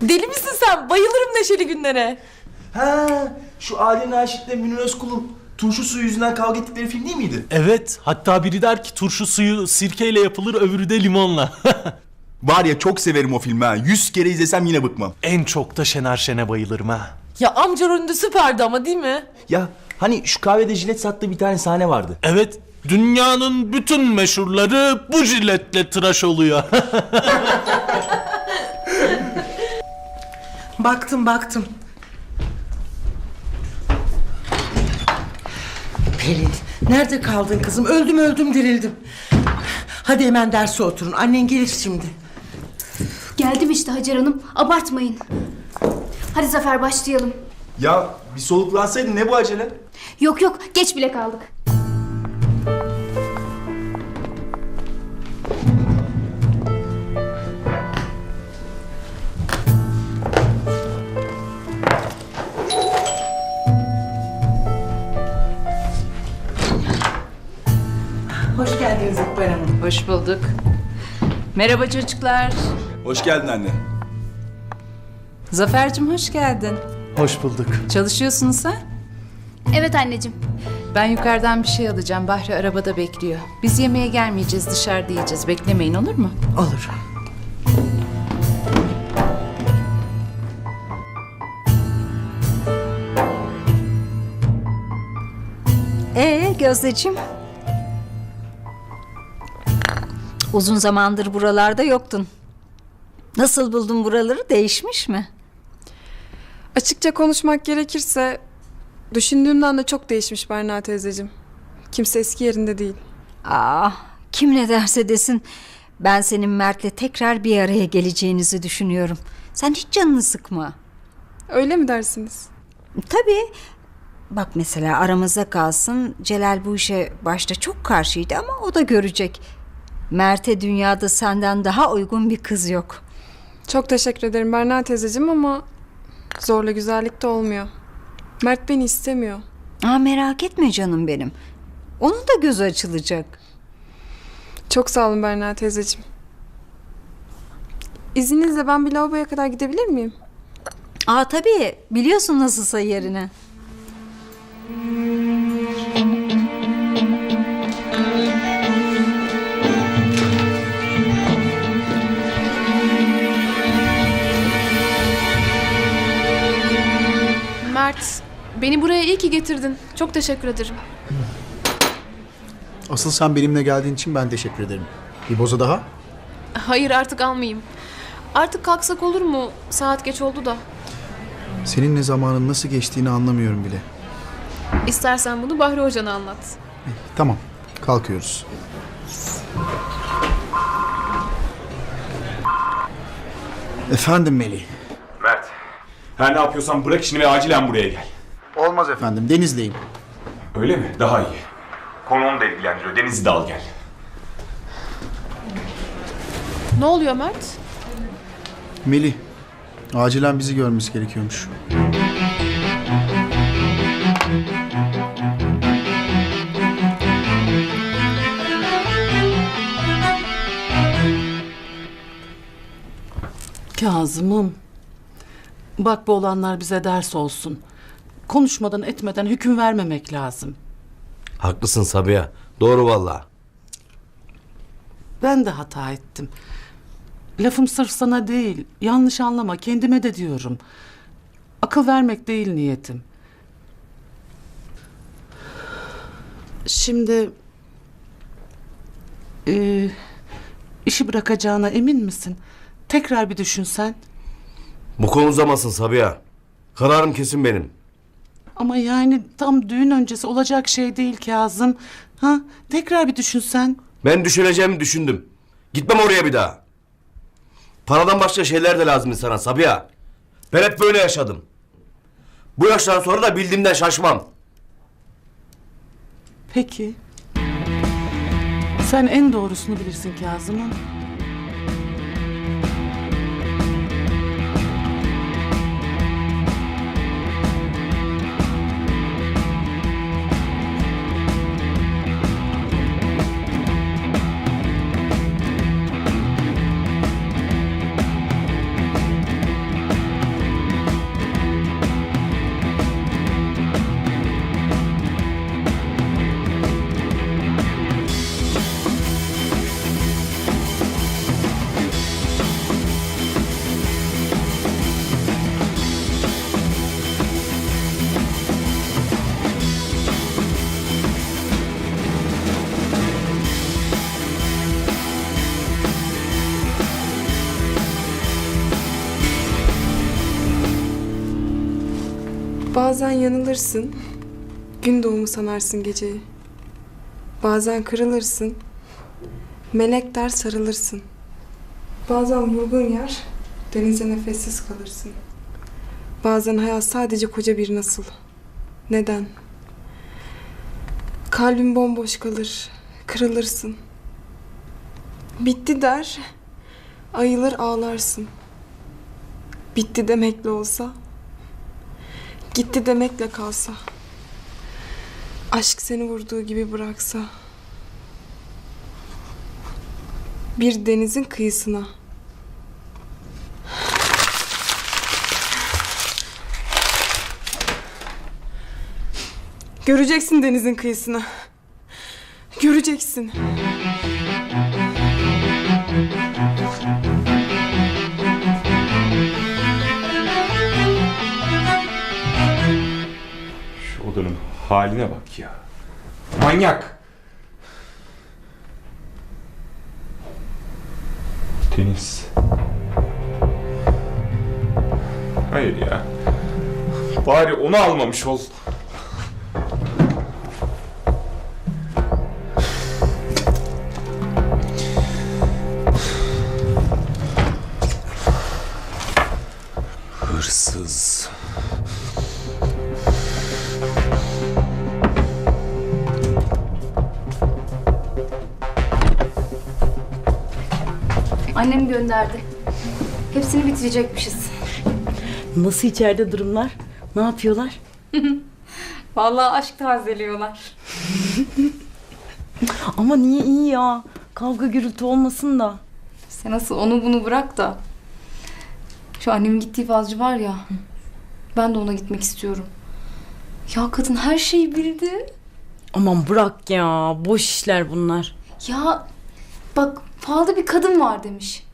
Deli misin sen? Bayılırım neşeli günlere. Ha, şu Ali Naşit'le Münir Özkul'un turşu suyu yüzünden kavga ettikleri film değil miydi? Evet, hatta biri der ki turşu suyu sirkeyle yapılır, öbürü de limonla. Var ya çok severim o filmi ha. Yüz kere izlesem yine bıkmam. en çok da Şener Şen'e bayılırım ha. Ya amca rolünde süperdi ama değil mi? Ya hani şu kahvede jilet sattığı bir tane sahne vardı. Evet, dünyanın bütün meşhurları bu jiletle tıraş oluyor. Baktım baktım. Pelin, nerede kaldın kızım? Öldüm öldüm dirildim. Hadi hemen derse oturun. Annen gelir şimdi. Geldim işte Hacer Hanım. Abartmayın. Hadi Zafer başlayalım. Ya bir soluklansaydın ne bu acele? Yok yok geç bile kaldık. Hoş bulduk. Merhaba çocuklar. Hoş geldin anne. Zafer'cim hoş geldin. Hoş bulduk. Çalışıyorsun sen? Evet anneciğim. Ben yukarıdan bir şey alacağım. Bahri arabada bekliyor. Biz yemeğe gelmeyeceğiz dışarıda yiyeceğiz. Beklemeyin olur mu? Olur. Ee Gözdeciğim? Uzun zamandır buralarda yoktun. Nasıl buldun buraları? Değişmiş mi? Açıkça konuşmak gerekirse düşündüğümden de çok değişmiş Berna teyzeciğim. Kimse eski yerinde değil. Aa, kim ne derse desin. Ben senin Mert'le tekrar bir araya geleceğinizi düşünüyorum. Sen hiç canını sıkma. Öyle mi dersiniz? Tabii. Bak mesela aramızda kalsın. Celal bu işe başta çok karşıydı ama o da görecek. Mert'e dünyada senden daha uygun bir kız yok. Çok teşekkür ederim Berna teyzeciğim ama zorla güzellik de olmuyor. Mert beni istemiyor. Aa, merak etme canım benim. Onun da gözü açılacak. Çok sağ olun Berna teyzeciğim. İzninizle ben bir lavaboya kadar gidebilir miyim? Aa tabii biliyorsun nasılsa yerini. İyi ki getirdin. Çok teşekkür ederim. Asıl sen benimle geldiğin için ben teşekkür ederim. Bir boza daha? Hayır artık almayayım. Artık kalksak olur mu? Saat geç oldu da. Seninle zamanın nasıl geçtiğini anlamıyorum bile. İstersen bunu Bahri Hoca'na anlat. Tamam, kalkıyoruz. Efendim Melih. Mert. Her ne yapıyorsan bırak işini ve acilen buraya gel. Olmaz efendim, Deniz'deyim. Öyle mi? Daha iyi. Konu onu da ilgilendiriyor. Deniz'i de al gel. Ne oluyor Mert? Melih, acilen bizi görmesi gerekiyormuş. Kazım'ım. Bak bu olanlar bize ders olsun. Konuşmadan etmeden hüküm vermemek lazım. Haklısın Sabiha. Doğru valla. Ben de hata ettim. Lafım sırf sana değil. Yanlış anlama kendime de diyorum. Akıl vermek değil niyetim. Şimdi eee, işi bırakacağına emin misin? Tekrar bir düşünsen. Bu konu uzamasın Sabiha. Kararım kesin benim. Ama yani tam düğün öncesi olacak şey değil Kazım. Ha? Tekrar bir düşünsen. Ben düşüneceğimi düşündüm. Gitmem oraya bir daha. Paradan başka şeyler de lazım insana Sabiha. Ben hep böyle yaşadım. Bu yaştan sonra da bildiğimden şaşmam. Peki. Sen en doğrusunu bilirsin Kazım'ım. Bazen yanılırsın, gün doğumu sanarsın geceyi. Bazen kırılırsın, melek der sarılırsın. Bazen vurgun yer, denize nefessiz kalırsın. Bazen hayat sadece koca bir nasıl. Neden? Kalbin bomboş kalır, kırılırsın. Bitti der, ayılır ağlarsın. Bitti demekle olsa, gitti demekle kalsa. Aşk seni vurduğu gibi bıraksa. Bir denizin kıyısına. Göreceksin denizin kıyısını. Göreceksin. Şu odanın haline bak ya. Manyak. Deniz. Hayır ya. Bari onu almamış ol. Annem gönderdi. Hepsini bitirecekmişiz. Nasıl içeride durumlar? Ne yapıyorlar? Vallahi aşk tazeliyorlar. Ama niye iyi ya? Kavga gürültü olmasın da. Sen nasıl onu bunu bırak da. Şu annemin gittiği falcı var ya. Ben de ona gitmek istiyorum. Ya kadın her şeyi bildi. Aman bırak ya. Boş işler bunlar. Ya bak falda bir kadın var demiş.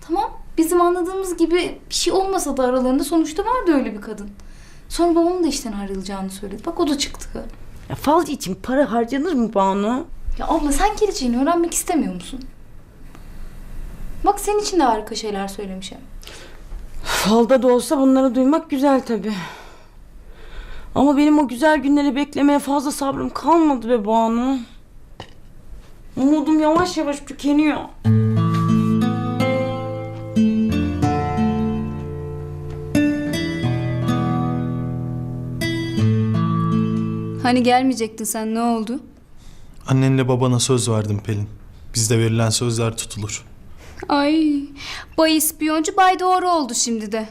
Tamam bizim anladığımız gibi bir şey olmasa da aralarında sonuçta vardı öyle bir kadın. Sonra babamın da işten ayrılacağını söyledi. Bak o da çıktı. Ya falcı için para harcanır mı Banu? Ya abla sen geleceğini öğrenmek istemiyor musun? Bak senin için de harika şeyler söylemişim. Falda da olsa bunları duymak güzel tabii. Ama benim o güzel günleri beklemeye fazla sabrım kalmadı be Banu. Umudum yavaş yavaş tükeniyor. Hani gelmeyecektin sen ne oldu? Annenle babana söz verdim Pelin. Bizde verilen sözler tutulur. Ay bay ispiyoncu bay doğru oldu şimdi de.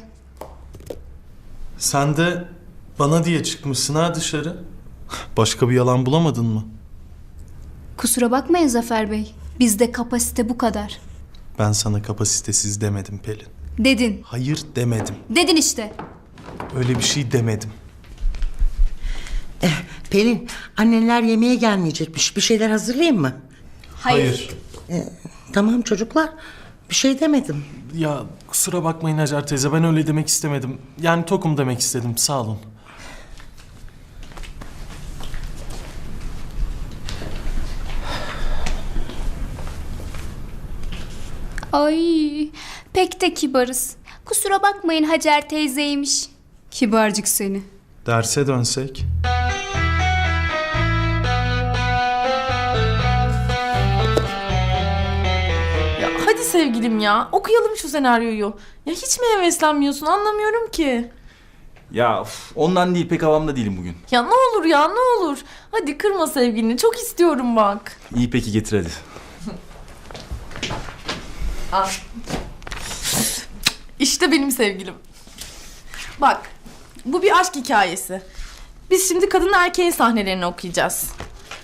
Sen de bana diye çıkmışsın ha dışarı. Başka bir yalan bulamadın mı? Kusura bakmayın Zafer Bey. Bizde kapasite bu kadar. Ben sana kapasitesiz demedim Pelin. Dedin. Hayır demedim. Dedin işte. Öyle bir şey demedim. Pelin, annenler yemeğe gelmeyecekmiş. Bir şeyler hazırlayayım mı? Hayır. Tamam çocuklar. Bir şey demedim. Ya kusura bakmayın Hacer teyze ben öyle demek istemedim. Yani tokum demek istedim sağ olun. Ay pek de kibarız. Kusura bakmayın Hacer teyzeymiş. Kibarcık seni. Derse dönsek. Ya hadi sevgilim ya. Okuyalım şu senaryoyu. Ya hiç mi heveslenmiyorsun anlamıyorum ki. Ya of, ondan değil pek havamda değilim bugün. Ya ne olur ya ne olur. Hadi kırma sevgilini. Çok istiyorum bak. İyi peki getir hadi. İşte benim sevgilim. Bak, bu bir aşk hikayesi. Biz şimdi kadın erkeğin sahnelerini okuyacağız.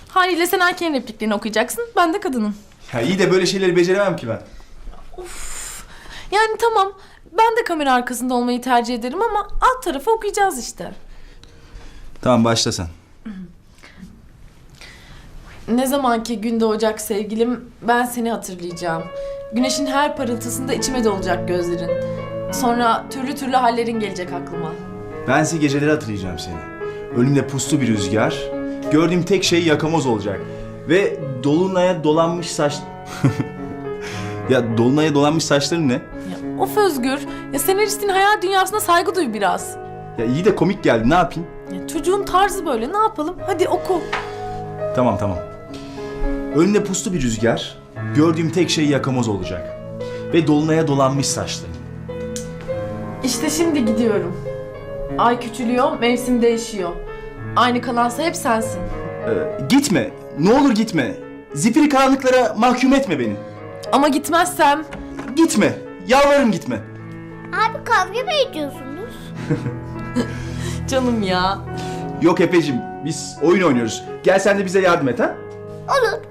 Haliyle sen erkeğin repliklerini okuyacaksın, ben de kadının. Ya iyi de böyle şeyleri beceremem ki ben. Yani tamam, ben de kamera arkasında olmayı tercih ederim ama alt tarafı okuyacağız işte. Tamam başla sen. Ne zamanki gün doğacak sevgilim, ben seni hatırlayacağım. Güneşin her parıltısında içime dolacak gözlerin. Sonra türlü türlü hallerin gelecek aklıma. Ben size geceleri hatırlayacağım seni. Önümde puslu bir rüzgar. Gördüğüm tek şey yakamoz olacak. Ve dolunaya dolanmış saç... ya dolunaya dolanmış saçların ne? Ya, of Özgür, ya senaristin hayal dünyasına saygı duy biraz. Ya iyi de komik geldi ne yapayım? Ya çocuğun tarzı böyle ne yapalım? Hadi oku. Tamam tamam. Önünde puslu bir rüzgar. Gördüğüm tek şey yakamoz olacak. Ve dolunaya dolanmış saçların. İşte şimdi gidiyorum. Ay küçülüyor, mevsim değişiyor. Aynı kalansa hep sensin. Ee, gitme. Ne olur gitme. Zifiri karanlıklara mahkum etme beni. Ama gitmezsem Gitme. Yalvarırım gitme. Abi kavga mı ediyorsunuz? canım ya. Yok Efe'cim biz oyun oynuyoruz. Gel sen de bize yardım et ha. Olur.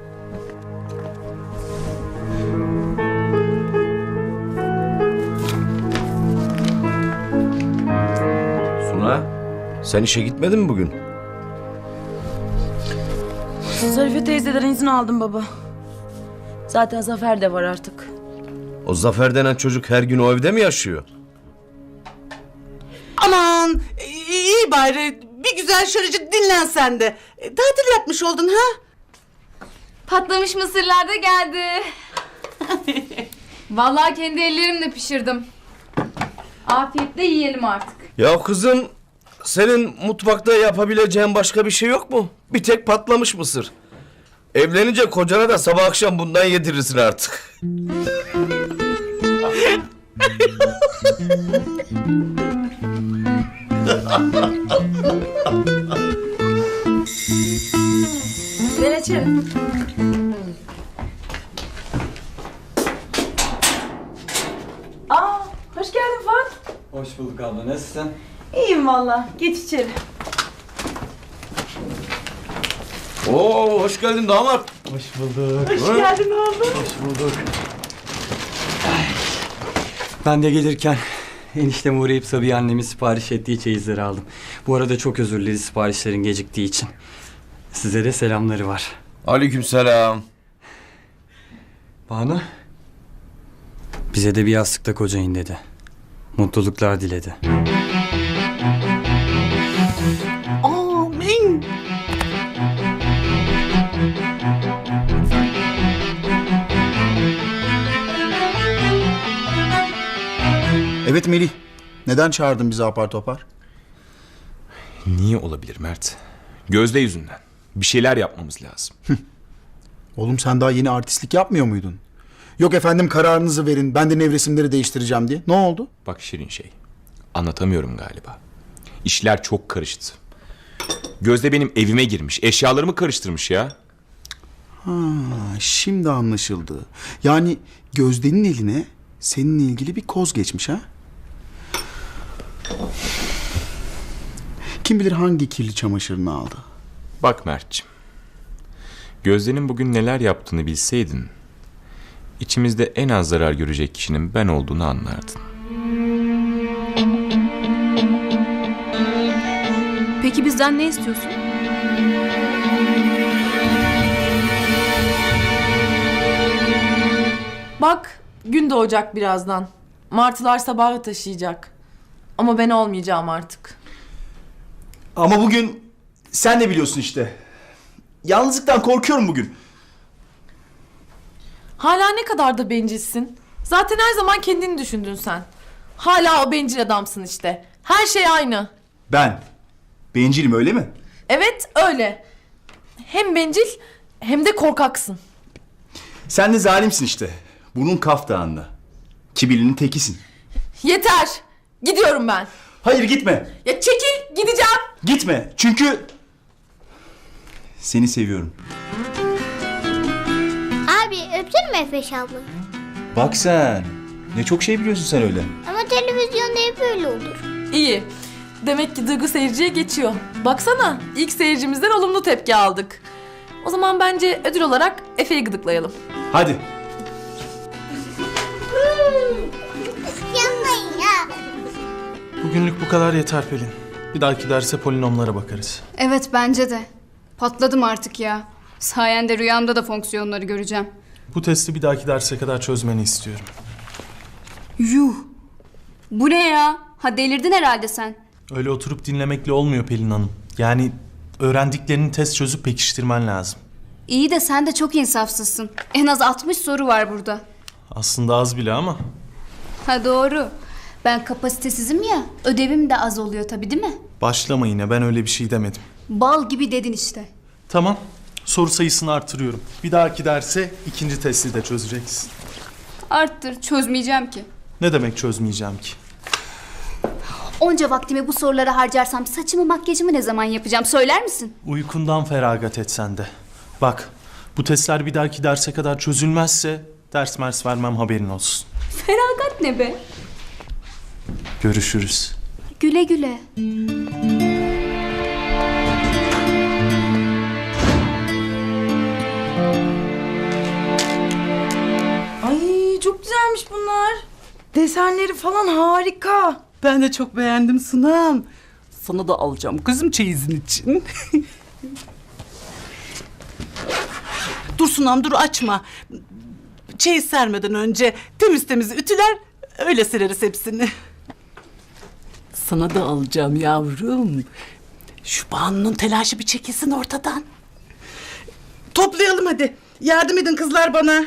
Suna sen işe gitmedin mi bugün? Zarife teyzeden izin aldım baba. Zaten Zafer de var artık. O Zafer denen çocuk her gün o evde mi yaşıyor? Aman iyi iyi bari bir güzel şöylece dinlen sen de. E, Tatil yapmış oldun ha? Patlamış mısırlar da geldi. Vallahi kendi ellerimle pişirdim. Afiyetle yiyelim artık. Ya kızım senin mutfakta yapabileceğin başka bir şey yok mu? Bir tek patlamış mısır. Evlenince kocana da sabah akşam bundan yedirirsin artık. Ben açarım. Aa, hoş geldin Fuat. Hoş bulduk abla. Nasılsın? İyiyim valla. Geç içeri. Oo hoş geldin damat. Hoş bulduk. Hoş geldin oğlum. Hoş bulduk. Ben de gelirken enişteme uğrayıp Sabiha annemin sipariş ettiği çeyizleri aldım. Bu arada çok özür dileriz siparişlerin geciktiği için. Size de selamları var. Aleykümselam. Banu. Bize de bir yastıkta kocayın dedi. Mutluluklar diledi. Evet Melih. Neden çağırdın bizi apar topar? Niye olabilir Mert? Gözde yüzünden. Bir şeyler yapmamız lazım. Oğlum sen daha yeni artistlik yapmıyor muydun? Yok efendim kararınızı verin ben de nevresimleri değiştireceğim diye. Ne oldu? Bak Şirin şey. Anlatamıyorum galiba. İşler çok karıştı. Gözde benim evime girmiş. Eşyalarımı karıştırmış ya. Ha, şimdi anlaşıldı. Yani Gözde'nin eline seninle ilgili bir koz geçmiş ha? Kim bilir hangi kirli çamaşırını aldı? Bak Mert'ciğim. Gözde'nin bugün neler yaptığını bilseydin... ...içimizde en az zarar görecek kişinin ben olduğunu anlardın. Peki bizden ne istiyorsun? Bak gün doğacak birazdan. Martılar sabahı taşıyacak. Ama ben olmayacağım artık. Ama bugün sen de biliyorsun işte. Yalnızlıktan korkuyorum bugün. Hala ne kadar da bencilsin. Zaten her zaman kendini düşündün sen. Hala o bencil adamsın işte. Her şey aynı. Ben. Bencilim öyle mi? Evet öyle. Hem bencil hem de korkaksın. Sen de zalimsin işte. Bunun kaftağında. Kibirlinin tekisin. Yeter. Gidiyorum ben. Hayır gitme. Ya çekil gideceğim. Gitme. Çünkü seni seviyorum. Abi öpsene mi Efeş ablayı? Bak sen. Ne çok şey biliyorsun sen öyle. Ama televizyonda hep öyle olur. İyi. Demek ki duygu seyirciye geçiyor. Baksana ilk seyircimizden olumlu tepki aldık. O zaman bence ödül olarak Efe'yi gıdıklayalım. Hadi. Bugünlük bu kadar yeter Pelin. Bir dahaki derse polinomlara bakarız. Evet bence de. Patladım artık ya. Sayende rüyamda da fonksiyonları göreceğim. Bu testi bir dahaki derse kadar çözmeni istiyorum. Yuh. Bu ne ya? Ha delirdin herhalde sen. Öyle oturup dinlemekle olmuyor Pelin Hanım. Yani öğrendiklerini test çözüp pekiştirmen lazım. İyi de sen de çok insafsızsın. En az 60 soru var burada. Aslında az bile ama Ha doğru. Ben kapasitesizim ya. Ödevim de az oluyor tabii değil mi? Başlama yine ben öyle bir şey demedim. Bal gibi dedin işte. Tamam. Soru sayısını artırıyorum. Bir dahaki derse ikinci testi de çözeceksin. Arttır çözmeyeceğim ki. Ne demek çözmeyeceğim ki? Onca vaktimi bu sorulara harcarsam saçımı makyajımı ne zaman yapacağım söyler misin? Uykundan feragat et sen de. Bak bu testler bir dahaki derse kadar çözülmezse ders mers vermem haberin olsun. Feragat ne be? Görüşürüz. Güle güle. Ay çok güzelmiş bunlar. Desenleri falan harika. Ben de çok beğendim Sunam. Sana da alacağım kızım çeyizin için. dur Sunam dur açma. Çeyiz sermeden önce temiz temiz ütüler öyle sileriz hepsini. Sana da alacağım yavrum. Şu Banu'nun telaşı bir çekilsin ortadan. Toplayalım hadi. Yardım edin kızlar bana.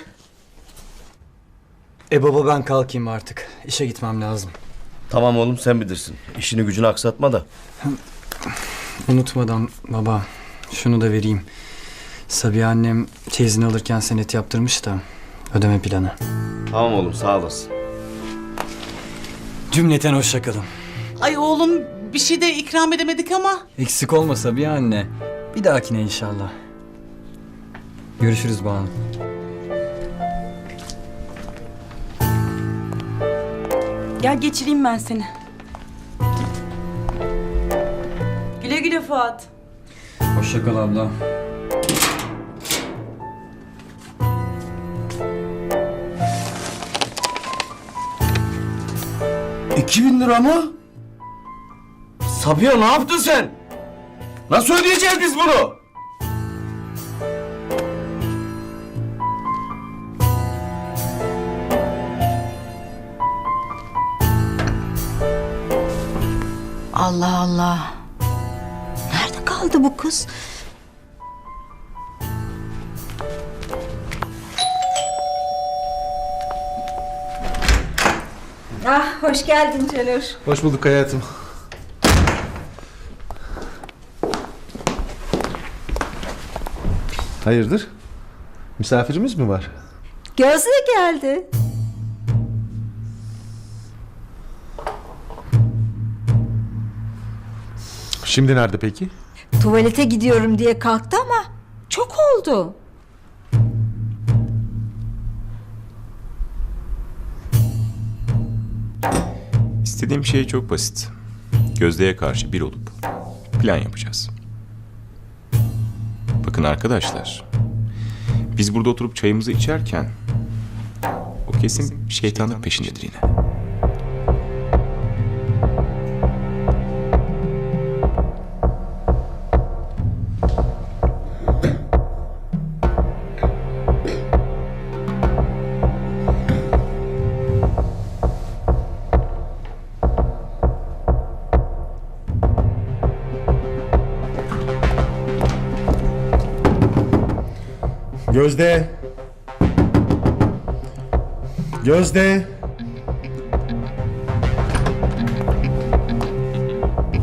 E baba ben kalkayım artık. İşe gitmem lazım. Tamam oğlum sen bilirsin. İşini gücünü aksatma da. Unutmadan baba şunu da vereyim. Sabiha annem çeyizini alırken senet yaptırmış da ödeme planı. Tamam oğlum sağ olasın. Cümleten hoşça kalın. Ay oğlum bir şey de ikram edemedik ama. Eksik olma Sabiha anne. Bir dahakine inşallah. Görüşürüz Banu. Gel geçireyim ben seni. Güle güle Fuat. Hoşça kal abla. İki bin lira mı? Sabiha ne yaptın sen? Nasıl ödeyeceğiz biz bunu? Allah Allah. Nerede kaldı bu kız? Ah hoş geldin Canur. Hoş bulduk hayatım. Hayırdır? Misafirimiz mi var? Gözde geldi. Şimdi nerede peki? Tuvalete gidiyorum diye kalktı ama çok oldu. İstediğim şey çok basit. Gözde'ye karşı bir olup plan yapacağız. Bakın arkadaşlar. Biz burada oturup çayımızı içerken o kesin şeytanlık peşindedir yine. Gözde. Gözde.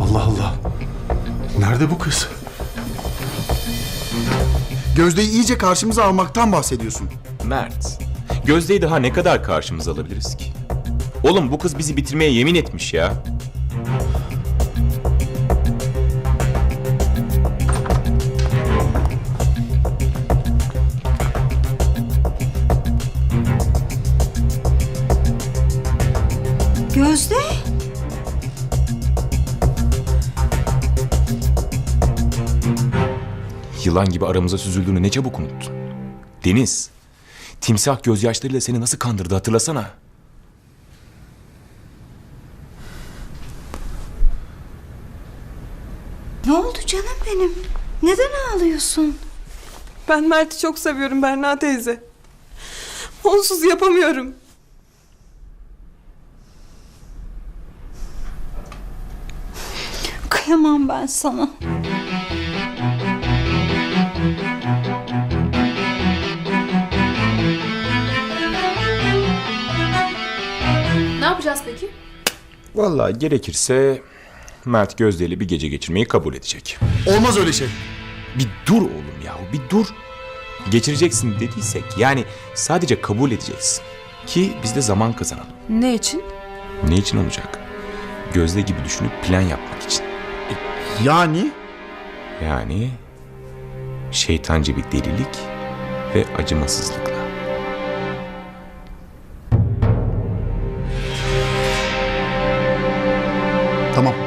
Allah Allah. Nerede bu kız? Gözde'yi iyice karşımıza almaktan bahsediyorsun. Mert, Gözde'yi daha ne kadar karşımıza alabiliriz ki? Oğlum bu kız bizi bitirmeye yemin etmiş ya. Yılan gibi aramıza süzüldüğünü ne çabuk unuttun. Deniz, timsah gözyaşlarıyla seni nasıl kandırdı hatırlasana. Ne oldu canım benim? Neden ağlıyorsun? Ben Mert'i çok seviyorum Berna teyze. Onsuz yapamıyorum. Kıyamam ben sana. Yapacağız peki? Vallahi gerekirse Mert Gözde ile bir gece geçirmeyi kabul edecek. Olmaz öyle şey. Bir dur oğlum yahu bir dur. Geçireceksin dediysek yani sadece kabul edeceksin. Ki biz de zaman kazanalım. Ne için? Ne için olacak? Gözde gibi düşünüp plan yapmak için. Yani? Yani şeytanca bir delilik ve acımasızlıkla. Tamam.